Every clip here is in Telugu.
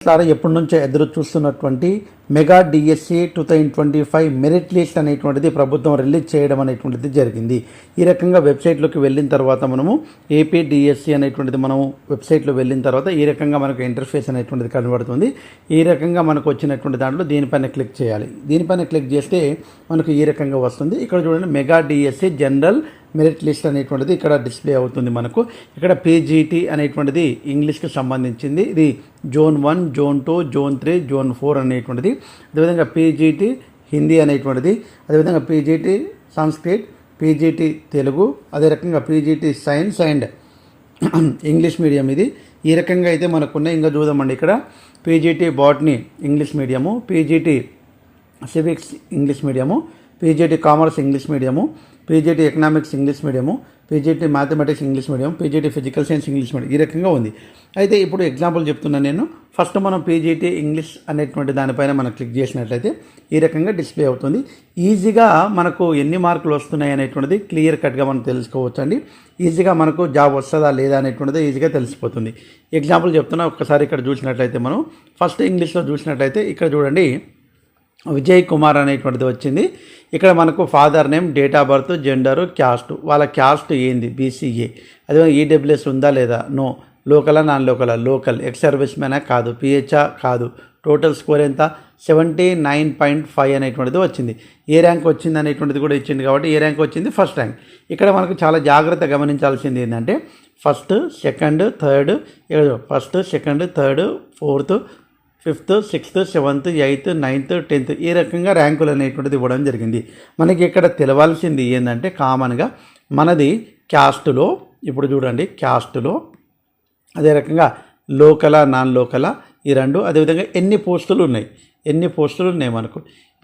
సార్ ఎప్పటి నుంచో ఎదురు చూస్తున్నటువంటి mega DSC two thousand twenty five merit list అనేటువంటిది ప్రభుత్వం రిలీజ్ చేయడం అనేటువంటిది జరిగింది. ఈ రకంగా వెబ్సైట్లోకి వెళ్ళిన తర్వాత మనము ఏపీ డిఎస్సి అనేటువంటిది మనము వెబ్సైట్లో వెళ్ళిన తర్వాత ఈ రకంగా మనకు ఇంటర్ఫేస్ అనేటువంటిది కనబడుతుంది. ఈ రకంగా మనకు వచ్చినటువంటి దాంట్లో దీనిపైన క్లిక్ చేయాలి. దీనిపైన క్లిక్ చేస్తే మనకు ఈ రకంగా వస్తుంది. ఇక్కడ చూడండి mega DSC general merit list అనేటువంటిది ఇక్కడ డిస్ప్లే అవుతుంది మనకు. ఇక్కడ పీజీటీ అనేటువంటిది ఇంగ్లీష్కి సంబంధించింది. ఇది zone one zone two zone three zone four అనేటువంటిది అదేవిధంగా పీజీటీ హిందీ అనేటువంటిది అదేవిధంగా పీజీటీ సంస్కృత్ పీజీటీ తెలుగు అదే రకంగా PGT science and English medium ఇది. ఈ రకంగా అయితే మనకున్నాయి. ఇంకా చూద్దామండి ఇక్కడ. PGT botany English medium PGT civics English medium PGT commerce English medium PGT economics English medium PGT mathematics English medium PGT physical science English medium ఈ రకంగా ఉంది. అయితే ఇప్పుడు ఎగ్జాంపుల్ చెప్తున్నాను నేను. ఫస్ట్ మనం పీజీటీ ఇంగ్లీష్ అనేటువంటి దానిపైన మనం క్లిక్ చేసినట్లయితే ఈ రకంగా డిస్ప్లే అవుతుంది. ఈజీగా మనకు ఎన్ని మార్కులు వస్తున్నాయి అనేటువంటిది క్లియర్ కట్గా మనం తెలుసుకోవచ్చు అండి ఈజీగా మనకు జాబ్ వస్తుందా లేదా అనేటువంటిది ఈజీగా తెలిసిపోతుంది. ఎగ్జాంపుల్ చెప్తున్నా ఒక్కసారి ఇక్కడ చూసినట్లయితే మనం. ఫస్ట్ ఇంగ్లీష్లో చూసినట్లయితే ఇక్కడ చూడండి విజయ్ కుమార్ అనేటువంటిది వచ్చింది. ఇక్కడ మనకు father name date of birth gender caste వాళ్ళ క్యాస్ట్ ఏంది? బీసీఏ అదే ఈడబ్ల్యూఎస్ ఉందా లేదా? నో లోకలా నాన్ లోకలా లోకల్ ఎక్స్ సర్వీస్ మ్యానా కాదు. పిహెచ్ఆ కాదు. టోటల్ స్కోర్ ఎంత? సెవెంటీ నైన్ పాయింట్ ఫైవ్ అనేటువంటిది వచ్చింది. ఏ ర్యాంక్ వచ్చింది అనేటువంటిది కూడా ఇచ్చింది కాబట్టి ఏ ర్యాంక్ వచ్చింది ఫస్ట్ ర్యాంక్ ఇక్కడ మనకు చాలా జాగ్రత్త గమనించాల్సింది ఏంటంటే first second third first second third fourth fifth sixth seventh eighth ninth tenth ఈ రకంగా ర్యాంకులు అనేటువంటిది ఇవ్వడం జరిగింది. మనకి ఇక్కడ తెలవాల్సింది ఏంటంటే కామన్గా మనది క్యాస్టులో ఇప్పుడు చూడండి క్యాస్టులో అదే రకంగా లోకల నాన్ లోకల ఈ రెండు అదేవిధంగా ఎన్ని పోస్టులు ఉన్నాయి? ఎన్ని పోస్టులు ఉన్నాయి మనకు?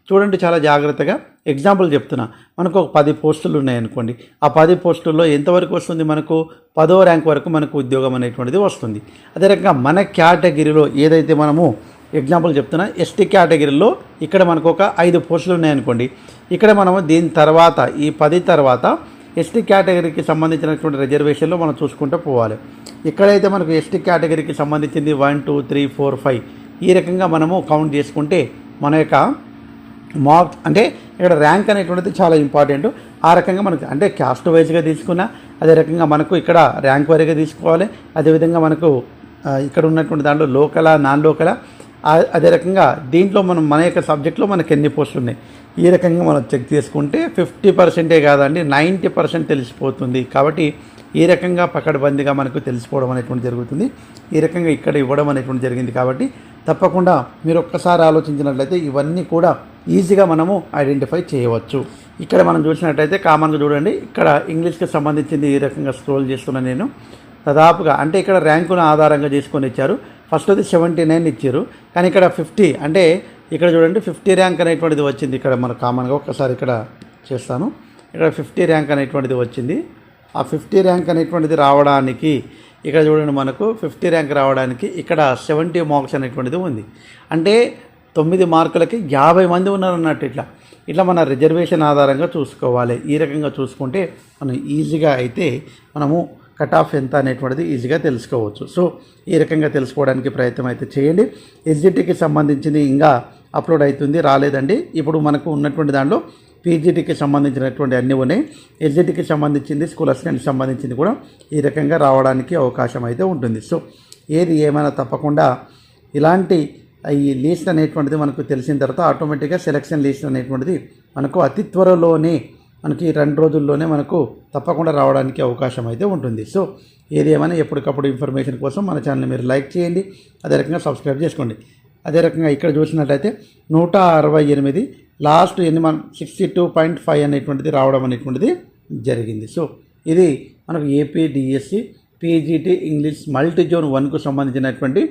చూడండి చాలా జాగ్రత్తగా. ఎగ్జాంపుల్ చెప్తున్నా. మనకు ఒక పది పోస్టులు ఉన్నాయనుకోండి. ఆ పది పోస్టుల్లో ఎంతవరకు వస్తుంది మనకు? పదో ర్యాంక్ వరకు మనకు ఉద్యోగం అనేటువంటిది వస్తుంది. అదే రకంగా మన కేటగిరీలో ఏదైతే మనము ఎగ్జాంపుల్ చెప్తున్నా ఎస్టీ కేటగిరీలో ఇక్కడ మనకు ఒక ఐదు పోస్టులు ఉన్నాయనుకోండి. ఇక్కడ మనము దీని తర్వాత ఈ పది తర్వాత ఎస్టీ కేటగిరీకి సంబంధించినటువంటి రిజర్వేషన్లో మనం చూసుకుంటూ పోవాలి. ఎక్కడైతే మనకు ఎస్టీ కేటగిరీకి సంబంధించింది one two three four five ఈ రకంగా మనము కౌంట్ చేసుకుంటే మన యొక్క మార్క్ అంటే ఇక్కడ ర్యాంక్ అనేటువంటిది చాలా ఇంపార్టెంట్. ఆ రకంగా మనకు అంటే క్యాస్ట్ వైజ్గా తీసుకున్నా అదే రకంగా మనకు ఇక్కడ ర్యాంక్ వారీగా తీసుకోవాలి. అదేవిధంగా మనకు ఇక్కడ ఉన్నటువంటి దాంట్లో లోకలా నాన్ లోకలా అదే రకంగా దీంట్లో మనం మన యొక్క సబ్జెక్ట్లో మనకి ఎన్ని పోస్టులు ఉన్నాయి? ఈ రకంగా మనం చెక్ చేసుకుంటే ఫిఫ్టీ పర్సెంటే కాదండి నైంటీ పర్సెంట్ తెలిసిపోతుంది. కాబట్టి ఈ రకంగా పకడ్బందీగా మనకు తెలిసిపోవడం అనేటువంటి జరుగుతుంది. ఈ రకంగా ఇక్కడ ఇవ్వడం అనేటువంటి జరిగింది కాబట్టి తప్పకుండా మీరు ఒక్కసారి ఆలోచించినట్లయితే ఇవన్నీ కూడా ఈజీగా మనము ఐడెంటిఫై చేయవచ్చు. ఇక్కడ మనం చూసినట్టయితే కామన్గా చూడండి. ఇక్కడ ఇంగ్లీష్కి సంబంధించింది ఈ రకంగా స్క్రోల్ చేస్తున్నాను నేను. దాదాపుగా అంటే ఇక్కడ ర్యాంకును ఆధారంగా తీసుకొని ఇచ్చారు. ఫస్ట్ అది సెవెంటీ నైన్ ఇచ్చారు. కానీ ఇక్కడ ఫిఫ్టీ అంటే ఇక్కడ చూడండి ఫిఫ్టీ ర్యాంక్ అనేటువంటిది వచ్చింది. ఇక్కడ మన కామన్గా ఒకసారి ఇక్కడ చేస్తాను. ఇక్కడ ఫిఫ్టీ ర్యాంక్ అనేటువంటిది వచ్చింది. ఆ ఫిఫ్టీ ర్యాంక్ అనేటువంటిది రావడానికి ఇక్కడ చూడండి మనకు ఫిఫ్టీ ర్యాంక్ రావడానికి ఇక్కడ సెవెంటీ మార్క్స్ అనేటువంటిది ఉంది. అంటే తొమ్మిది మార్కులకి యాభై మంది ఉన్నారు అన్నట్టు ఇట్లా. ఇట్లా మన రిజర్వేషన్ ఆధారంగా చూసుకోవాలి. ఈ రకంగా చూసుకుంటే మనం ఈజీగా అయితే మనము కట్ ఆఫ్ ఎంత అనేటువంటిది ఈజీగా తెలుసుకోవచ్చు. సో ఈ రకంగా తెలుసుకోవడానికి ప్రయత్నం అయితే చేయండి. ఎస్జిటికి సంబంధించింది ఇంకా అప్లోడ్ అవుతుంది రాలేదండి. ఇప్పుడు మనకు ఉన్నటువంటి దాంట్లో పీజీటీకి సంబంధించినటువంటి అన్నీ ఉన్నాయి. ఎస్జిటికి సంబంధించింది స్కూల్ అసిస్టెంట్కి సంబంధించింది కూడా ఈ రకంగా రావడానికి అవకాశం అయితే ఉంటుంది. సో ఏది ఏమైనా తప్పకుండా ఇలాంటి ఈ లిస్ట్ అనేటువంటిది మనకు తెలిసిన తర్వాత ఆటోమేటిక్గా సెలక్షన్ లిస్ట్ అనేటువంటిది మనకు అతి త్వరలోనే మనకి రెండు రోజుల్లోనే మనకు తప్పకుండా రావడానికి అవకాశం అయితే ఉంటుంది. సో ఏది ఏమైనా ఎప్పటికప్పుడు ఇన్ఫర్మేషన్ కోసం మన ఛానల్ మీరు లైక్ చేయండి అదే రకంగా సబ్స్క్రైబ్ చేసుకోండి. అదే రకంగా ఇక్కడ చూసినట్లయితే నూట అరవై ఎనిమిది లాస్ట్ ఎన్ని మన సిక్స్టీ టూ పాయింట్ ఫైవ్ అనేటువంటిది రావడం అనేటువంటిది జరిగింది. సో ఇది మనకు AP DSC PGT English multi zone వన్కు సంబంధించినటువంటి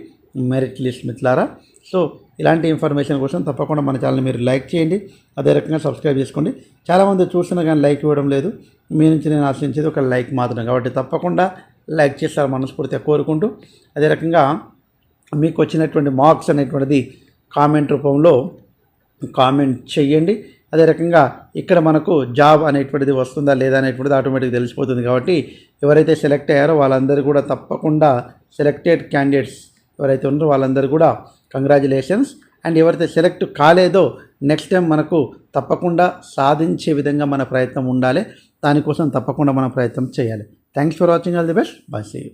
మెరిట్ లిస్ట్ మిత్రులారా. సో ఇలాంటి ఇన్ఫర్మేషన్ కోసం తప్పకుండా మన ఛానల్ మీరు లైక్ చేయండి. అదే రకంగా సబ్స్క్రైబ్ చేసుకోండి. చాలామంది చూస్తున్నా కానీ లైక్ ఇవ్వడం లేదు. మీ నుంచి నేను ఆశించేది ఒక లైక్ మాత్రం కాబట్టి తప్పకుండా లైక్ చేస్తారు మనస్ఫూర్తిగా కోరుకుంటూ అదే రకంగా మీకు వచ్చినటువంటి మార్క్స్ అనేటువంటిది కామెంట్ రూపంలో కామెంట్ చేయండి. అదే రకంగా ఇక్కడ మనకు జాబ్ అనేటువంటిది వస్తుందా లేదా అనేటువంటిది ఆటోమేటిక్ తెలిసిపోతుంది. కాబట్టి ఎవరైతే సెలెక్ట్ అయ్యారో వాళ్ళందరూ కూడా తప్పకుండా సెలెక్టెడ్ క్యాండిడేట్స్ ఎవరైతే ఉన్నారో వాళ్ళందరూ కూడా కంగ్రాచులేషన్స్ అండ్ ఎవరైతే సెలెక్ట్ కాలేదో నెక్స్ట్ టైం మనకు తప్పకుండా సాధించే విధంగా మన ప్రయత్నం ఉండాలి. దానికోసం తప్పకుండా మన ప్రయత్నం చేయాలి. Thanks for watching all the best bye see you